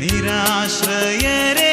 നിരാശ്രയരെ